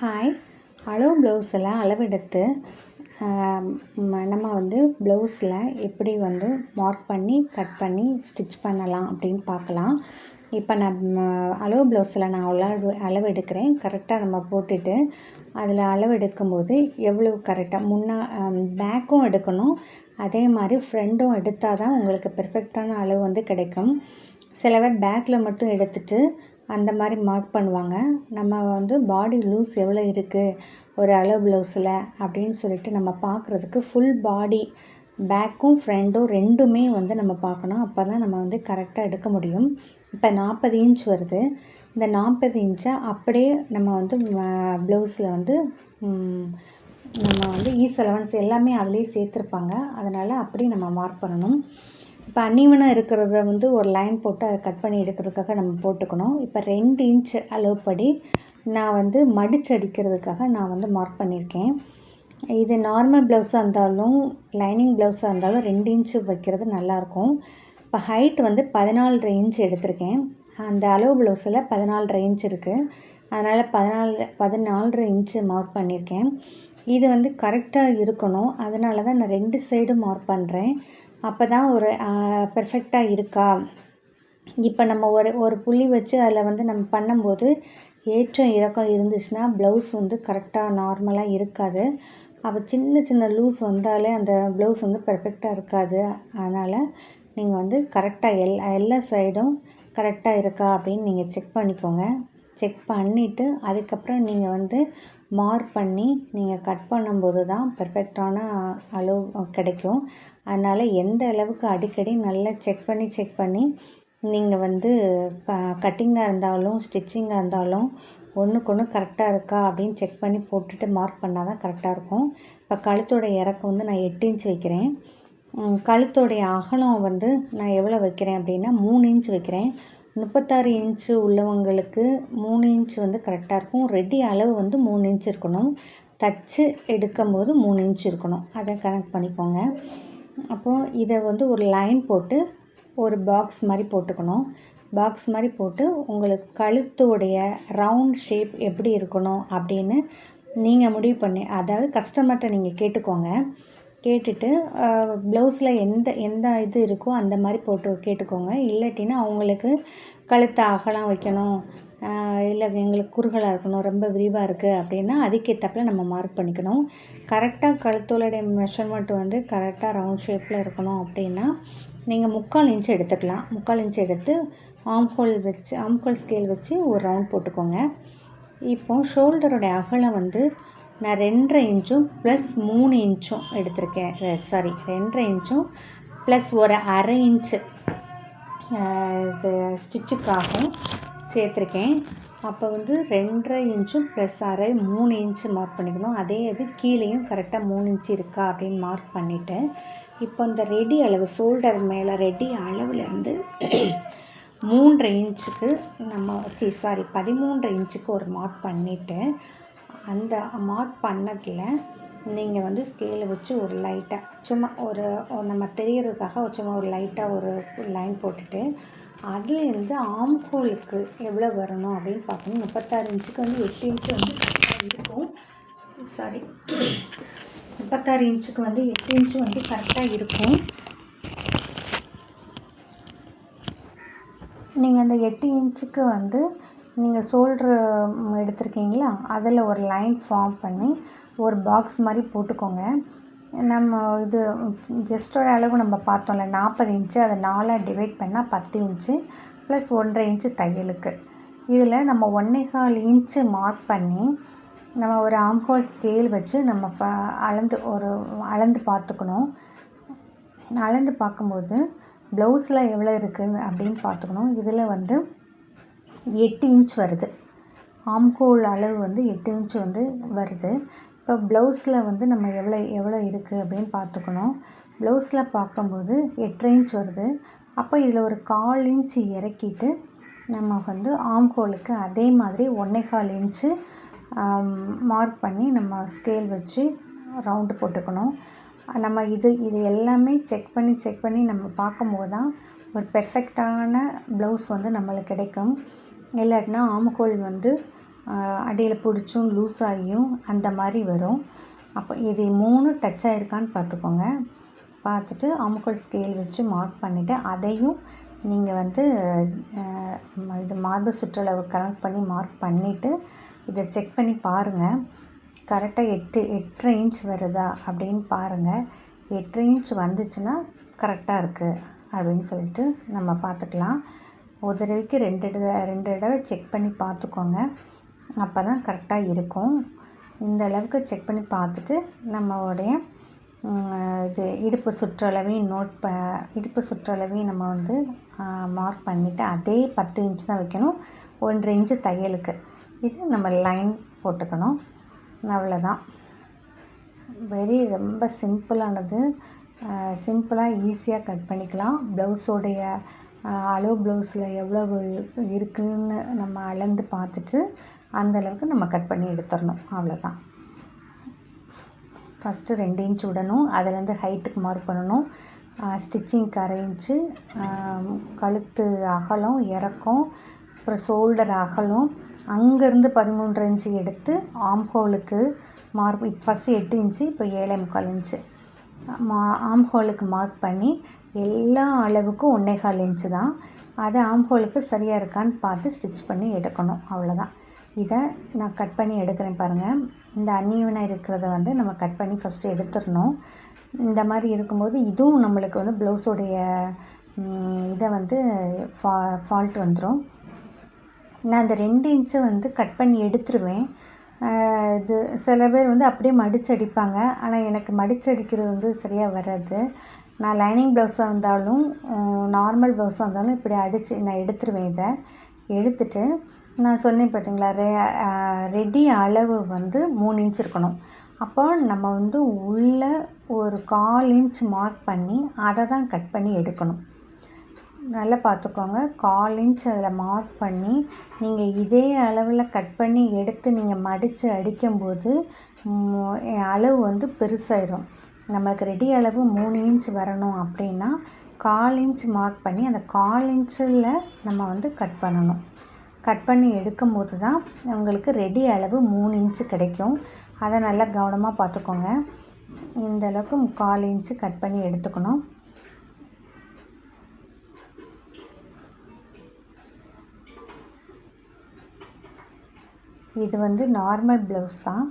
Hi அளவு ப்ளவுஸில் அளவெடுத்து நம்ம வந்து ப்ளவுஸில் எப்படி வந்து மார்க் பண்ணி கட் பண்ணி ஸ்டிச் பண்ணலாம் அப்படின்னு பார்க்கலாம். இப்போ நம்ம அளவு ப்ளவுஸில் நான் அளவு அளவு எடுக்கிறேன் கரெக்டாக நம்ம போட்டுட்டு அதில் அளவு எடுக்கும்போது எவ்வளோ கரெக்டாக முன்னா பேக்கும் எடுக்கணும். அதே மாதிரி ஃப்ரண்ட்டும் எடுத்தால் தான் உங்களுக்கு பெர்ஃபெக்டான அளவு வந்து கிடைக்கும். சில பேர் பேக்கில் மட்டும் எடுத்துகிட்டு அந்த மாதிரி மார்க் பண்ணுவாங்க. நம்ம வந்து பாடி லூஸ் எவ்வளோ இருக்குது ஒரு அளவு ப்ளவுஸில் அப்படின்னு சொல்லிட்டு நம்ம பார்க்குறதுக்கு ஃபுல் பாடி பேக்கும் ஃப்ரண்ட்டும் ரெண்டுமே வந்து நம்ம பார்க்கணும். அப்போ தான் நம்ம வந்து கரெக்டாக எடுக்க முடியும். இப்போ நாற்பது இன்ச் வருது. இந்த நாற்பது இன்ச்சை அப்படியே நம்ம வந்து ப்ளவுஸில் வந்து நம்ம வந்து e ஈஸ் அலவன்ஸ் எல்லாமே அதிலே சேர்த்துருப்பாங்க. அதனால் அப்படியே நம்ம மார்க் பண்ணணும். இப்போ அன்னிவனாக இருக்கிறத வந்து ஒரு லைன் போட்டு அதை கட் பண்ணி எடுக்கிறதுக்காக நம்ம போட்டுக்கணும். இப்போ ரெண்டு இன்ச் அளவுப்படி நான் வந்து மடிச்சு அடிக்கிறதுக்காக நான் வந்து மார்க் பண்ணியிருக்கேன். இது நார்மல் ப்ளவுஸாக இருந்தாலும் லைனிங் ப்ளவுஸாக இருந்தாலும் ரெண்டு இன்ச்சு வைக்கிறது நல்லாயிருக்கும் இப்போ ஹைட் வந்து பதினாலரை இன்ச் எடுத்திருக்கேன். அந்த அளவு ப்ளவுஸில் பதினாலரை இன்ச் இருக்குது அதனால் பதினாலு பதினாலரை இன்ச்சு மார்க் பண்ணியிருக்கேன். இது வந்து கரெக்டாக இருக்கணும். அதனால தான் நான் ரெண்டு சைடும் மார்க் பண்ணுறேன் அப்போ தான் ஒரு பெர்ஃபெக்டாக இருக்கா? இப்போ நம்ம ஒரு ஒரு புள்ளி வச்சு அதில் வந்து நம்ம பண்ணும்போது ஏற்றம் இறக்கம் இருந்துச்சுன்னா ப்ளவுஸ் வந்து கரெக்டாக நார்மலாக இருக்காது. அப்போ சின்ன சின்ன லூஸ் வந்தாலே அந்த ப்ளவுஸ் வந்து பெர்ஃபெக்டாக இருக்காது. அதனால் நீங்கள் வந்து கரெக்டாக எல் எல்லா சைடும் கரெக்டாக இருக்கா அப்படின்னு நீங்கள் செக் பண்ணிக்கோங்க. செக் பண்ணிவிட்டு அதுக்கப்புறம் நீங்கள் வந்து மார்க் பண்ணி நீங்கள் கட் பண்ணும்போது தான் பெர்ஃபெக்டான அளவு கிடைக்கும். அதனால் எந்த அளவுக்கு அடிக்கடி நல்லா செக் பண்ணி செக் பண்ணி நீங்கள் வந்து க கட்டிங்காக இருந்தாலும் ஸ்டிச்சிங்காக இருந்தாலும் ஒன்றுக்கு ஒன்று கரெக்டாக இருக்கா அப்படின்னு செக் பண்ணி போட்டுட்டு மார்க் பண்ணால் தான் கரெக்டாக இருக்கும். இப்போ கழுத்தோடைய இறக்கம் வந்து நான் எட்டு இன்ச் வைக்கிறேன். கழுத்தோடைய அகலம் வந்து நான் எவ்வளோ வைக்கிறேன் அப்படின்னா மூணு இன்ச் வைக்கிறேன். முப்பத்தாறு இன்ச்சு உள்ளவங்களுக்கு மூணு இன்ச் வந்து கரெக்டாக இருக்கும். ரெடி அளவு வந்து மூணு இன்ச் இருக்கணும். தச்சு எடுக்கும்போது மூணு இன்ச் இருக்கணும். அதை கனெக்ட் பண்ணிக்கோங்க. அப்போது இதை வந்து ஒரு லைன் போட்டு ஒரு பாக்ஸ் மாதிரி போட்டுக்கணும். பாக்ஸ் மாதிரி போட்டு உங்களுக்கு கழுத்துடைய ரவுண்ட் ஷேப் எப்படி இருக்கணும் அப்படின்னு நீங்கள் முடிவு பண்ணி அதாவது கஸ்டமர்கிட்ட நீங்கள் கேட்டுக்கோங்க. கேட்டுட்டு ப்ளவுஸில் எந்த எந்த இது இருக்கோ அந்த மாதிரி போட்டு கேட்டுக்கோங்க. இல்லாட்டினா அவங்களுக்கு கழுத்து அகலம் வைக்கணும். இல்லை எங்களுக்கு குறுகலாக இருக்கணும் ரொம்ப விரிவாக இருக்குது அப்படின்னா அதுக்கேற்றப்பில் நம்ம மார்க் பண்ணிக்கணும். கரெக்டாக கழுத்தோளுடைய மெஷர்மெண்ட் வந்து கரெக்டாக ரவுண்ட் ஷேப்பில் இருக்கணும் அப்படின்னா நீங்கள் முக்கால் இன்ச்சு எடுத்துக்கலாம். முக்கால் இன்ச்சு எடுத்து ஆம்ஹோல் வச்சு ஆம்ஹோல் ஸ்கேல் வச்சு ஒரு ரவுண்ட் போட்டுக்கோங்க. இப்போது ஷோல்டருடைய அகலம் வந்து நான் ரெண்டரை இன்ச்சும் ப்ளஸ் மூணு இன்ச்சும் எடுத்திருக்கேன். சாரி ரெண்டரை இன்ச்சும் ப்ளஸ் ஒரு அரை இன்ச்சு இது ஸ்டிச்சுக்காகவும் சேர்த்துருக்கேன். அப்போ வந்து ரெண்டரை இன்ச்சும் ப்ளஸ் அரை மூணு இன்ச்சு மார்க் பண்ணிக்கணும். அதே இது கீழேயும் கரெக்டாக மூணு இன்ச்சு இருக்கா அப்படின்னு மார்க் பண்ணிவிட்டு இப்போ இந்த ரெடி அளவு ஷோல்டர் மேலே ரெடி அளவுலேருந்து மூன்றரை இன்ச்சுக்கு நம்ம வச்சு சாரி பதிமூன்றரை இன்ச்சுக்கு ஒரு மார்க் பண்ணிவிட்டு அந்த மார்க் பண்ணதில் நீங்கள் வந்து ஸ்கேலை வச்சு ஒரு லைட்டாக சும்மா ஒரு நம்ம தெரியறதுக்காக சும்மா ஒரு லைட்டாக ஒரு லைன் போட்டுட்டு அதுலேருந்து ஆம்ஹோலுக்கு எவ்வளோ வரணும் அப்படின்னு பார்க்கணும். முப்பத்தாறு இன்ச்சுக்கு வந்து எட்டு இன்ச்சு வந்து கரெக்டாக இருக்கும். சாரி முப்பத்தாறு இன்ச்சுக்கு வந்து எட்டு இன்ச்சு வந்து கரெக்டாக இருக்கும். நீங்கள் அந்த எட்டு இன்ச்சுக்கு வந்து நீங்கள் ஷோல்ட்ரு எடுத்திருக்கீங்களா? அதில் ஒரு லைன் ஃபார்ம் பண்ணி ஒரு பாக்ஸ் மாதிரி போட்டுக்கோங்க. நம்ம இது ஜஸ்டோட அளவு நம்ம பார்த்தோம்ல நாற்பது இன்ச்சு அதை நாலாக டிவைட் பண்ணால் பத்து இன்ச்சு ப்ளஸ் ஒன்றரை இன்ச்சு தையலுக்கு. இதில் நம்ம ஒன்றேகால் இன்ச்சு மார்க் பண்ணி நம்ம ஒரு ஆம்ஹோல் ஸ்கேல் வச்சு நம்ம அளந்து ஒரு அளந்து பார்த்துக்கணும். அளந்து பார்க்கும்போது ப்ளவுஸில் எவ்வளோ இருக்குது அப்படின்னு பார்த்துக்கணும். இதில் வந்து எட்டு இன்ச் வருது. ஆம்கோல் அளவு வந்து எட்டு இன்ச் வந்து வருது. இப்போ ப்ளவுஸில் வந்து நம்ம எவ்வளோ எவ்வளோ இருக்குது அப்படின்னு பார்த்துக்கணும். ப்ளவுஸில் பார்க்கும்போது எட்டரை இன்ச் வருது. அப்போ இதில் ஒரு கால் இன்ச் இறக்கிட்டு நம்ம வந்து ஆம்கோலுக்கு அதே மாதிரி ஒன்றே கால் இன்ச்சு மார்க் பண்ணி நம்ம ஸ்கேல் வச்சு ரவுண்டு போட்டுக்கணும். நம்ம இது இது எல்லாமே செக் பண்ணி செக் பண்ணி நம்ம பார்க்கும்போது தான் ஒரு பெர்ஃபெக்டான ப்ளவுஸ் வந்து நம்மளுக்கு கிடைக்கும். இல்லாட்டினா ஆமக்கோல் வந்து அடியில் பிடிச்சும் லூஸ் ஆகியும் அந்த மாதிரி வரும். அப்போ இது மூணு டச் ஆகிருக்கான்னு பார்த்துக்கோங்க. பார்த்துட்டு ஆமக்கோல் ஸ்கேல் வச்சு மார்க் பண்ணிவிட்டு அதையும் நீங்கள் வந்து இது மார்பு சுற்றளவு கனெக்ட் பண்ணி மார்க் பண்ணிவிட்டு இதை செக் பண்ணி பாருங்கள் கரெக்டாக எட்டு எட்டரை இன்ச் வருதா அப்படின்னு பாருங்கள் எட்டரை இன்ச் வந்துச்சுன்னா கரெக்டாக இருக்குது அப்படின்னு சொல்லிட்டு நம்ம பார்த்துக்கலாம். ஒரு தடவைக்கு ரெண்டு ரெண்டு தடவை செக் பண்ணி பார்த்துக்கோங்க. அப்போ தான் கரெக்டாக இருக்கும். இந்த அளவுக்கு செக் பண்ணி பார்த்துட்டு நம்மளுடைய இது இடுப்பு சுற்றளவையும் நோட் ப இடுப்பு சுற்றளவையும் நம்ம வந்து மார்க் பண்ணிவிட்டு அதே பத்து இன்ச் தான் வைக்கணும். ஒன்றரை இன்ச்சு தையலுக்கு. இது நம்ம லைன் போட்டுக்கணும். அவ்வளோதான் வெரி ரொம்ப சிம்பிளானது சிம்பிளாக ஈஸியாக கட் பண்ணிக்கலாம். ப்ளவுஸோடைய அளவு ப்ளவுஸில் எவ்வளவு இருக்குதுன்னு நம்ம அளந்து பார்த்துட்டு அந்தளவுக்கு நம்ம கட் பண்ணி எடுத்துடணும். அவ்வளோதான் ஃபஸ்ட்டு ரெண்டு இன்ச் விடணும். அதுலேருந்து ஹைட்டுக்கு மார்க் பண்ணணும். ஸ்டிச்சிங்க்கு அரை இன்ச்சு கழுத்து அகலம் இறக்கம் அப்புறம் ஷோல்டர் அகலம். அங்கேருந்து பதிமூன்று இன்ச்சு எடுத்து ஆம் ஹோலுக்கு மார்க் ஃபஸ்ட்டு எட்டு இன்ச்சு இப்போ ஏழை முக்கால் இன்ச்சு மா ஆம் ஹோலுக்கு மார்க் பண்ணி எல்லா அளவுக்கும் ஒன்றே கால் இன்ச்சு தான். அதை ஆம்போலுக்கு சரியாக இருக்கான்னு பார்த்து ஸ்டிச் பண்ணி எடுக்கணும். அவ்வளோதான் இதை நான் கட் பண்ணி எடுக்கிறேன் பாருங்கள் இந்த அன்னியூனாக இருக்கிறத வந்து நம்ம கட் பண்ணி ஃபஸ்ட்டு எடுத்துடணும். இந்த மாதிரி இருக்கும்போது இதுவும் நம்மளுக்கு வந்து ப்ளவுஸோடைய இதை வந்து ஃபா ஃபால்ட் வந்துடும் நான் அந்த ரெண்டு இன்ச்சை வந்து கட் பண்ணி எடுத்துருவேன். இது சில பேர் வந்து அப்படியே மடித்து அடிப்பாங்க. ஆனால் எனக்கு மடித்து அடிக்கிறது வந்து சரியாக வராது. நான் லைனிங் ப்ளவுஸாக இருந்தாலும் நார்மல் ப்ளவுஸாக இருந்தாலும் இப்படி அடித்து நான் எடுத்துருவேன் இதை. எடுத்துட்டு நான் சொன்னேன் பார்த்தீங்களா ரெ ரெடி அளவு வந்து மூணு இன்ச் இருக்கணும். அப்போ நம்ம வந்து உள்ளே ஒரு கால் இன்ச் மார்க் பண்ணி அதை தான் கட் பண்ணி எடுக்கணும். நல்லா பார்த்துக்கோங்க கால் இன்ச் அதில் மார்க் பண்ணி நீங்கள் இதே அளவில் கட் பண்ணி எடுத்து நீங்கள் மடித்து அடிக்கும்போது அளவு வந்து பெருசாயிரும். நம்மளுக்கு ரெடி அளவு மூணு இன்ச் வரணும் அப்படின்னா கால் இன்ச் மார்க் பண்ணி அந்த கால் இன்ச்சில் நம்ம வந்து கட் பண்ணணும். கட் பண்ணி எடுக்கும்போது தான் உங்களுக்கு ரெடி அளவு மூணு இன்ச்சு கிடைக்கும். அதை நல்லா கவனமாக பார்த்துக்கோங்க. இந்த அளவுக்கு முக்கால் இன்ச்சு கட் பண்ணி எடுத்துக்கணும். இது வந்து நார்மல் ப்ளவுஸ் தான்.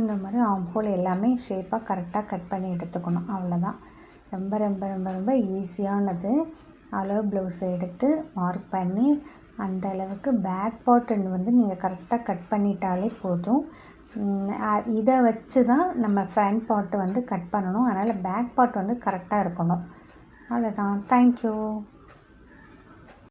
இந்த மாதிரி ஆம்போல் எல்லாமே ஷேப்பாக கரெக்டாக கட் பண்ணி எடுத்துக்கணும். அவ்வளோதான் ரொம்ப ரொம்ப ரொம்ப ரொம்ப ஈஸியானது அளவு ப்ளவுஸை எடுத்து மார்க் பண்ணி அந்த அளவுக்கு பேக் பாட்டன் வந்து நீங்கள் கரெக்டாக கட் பண்ணிட்டாலே போதும். இதை வச்சு தான் நம்ம ஃப்ரண்ட் பாட்டு வந்து கட் பண்ணணும். அதனால் பேக் பாட் வந்து கரெக்டாக இருக்கணும். அவ்வளோதான் தேங்க்யூ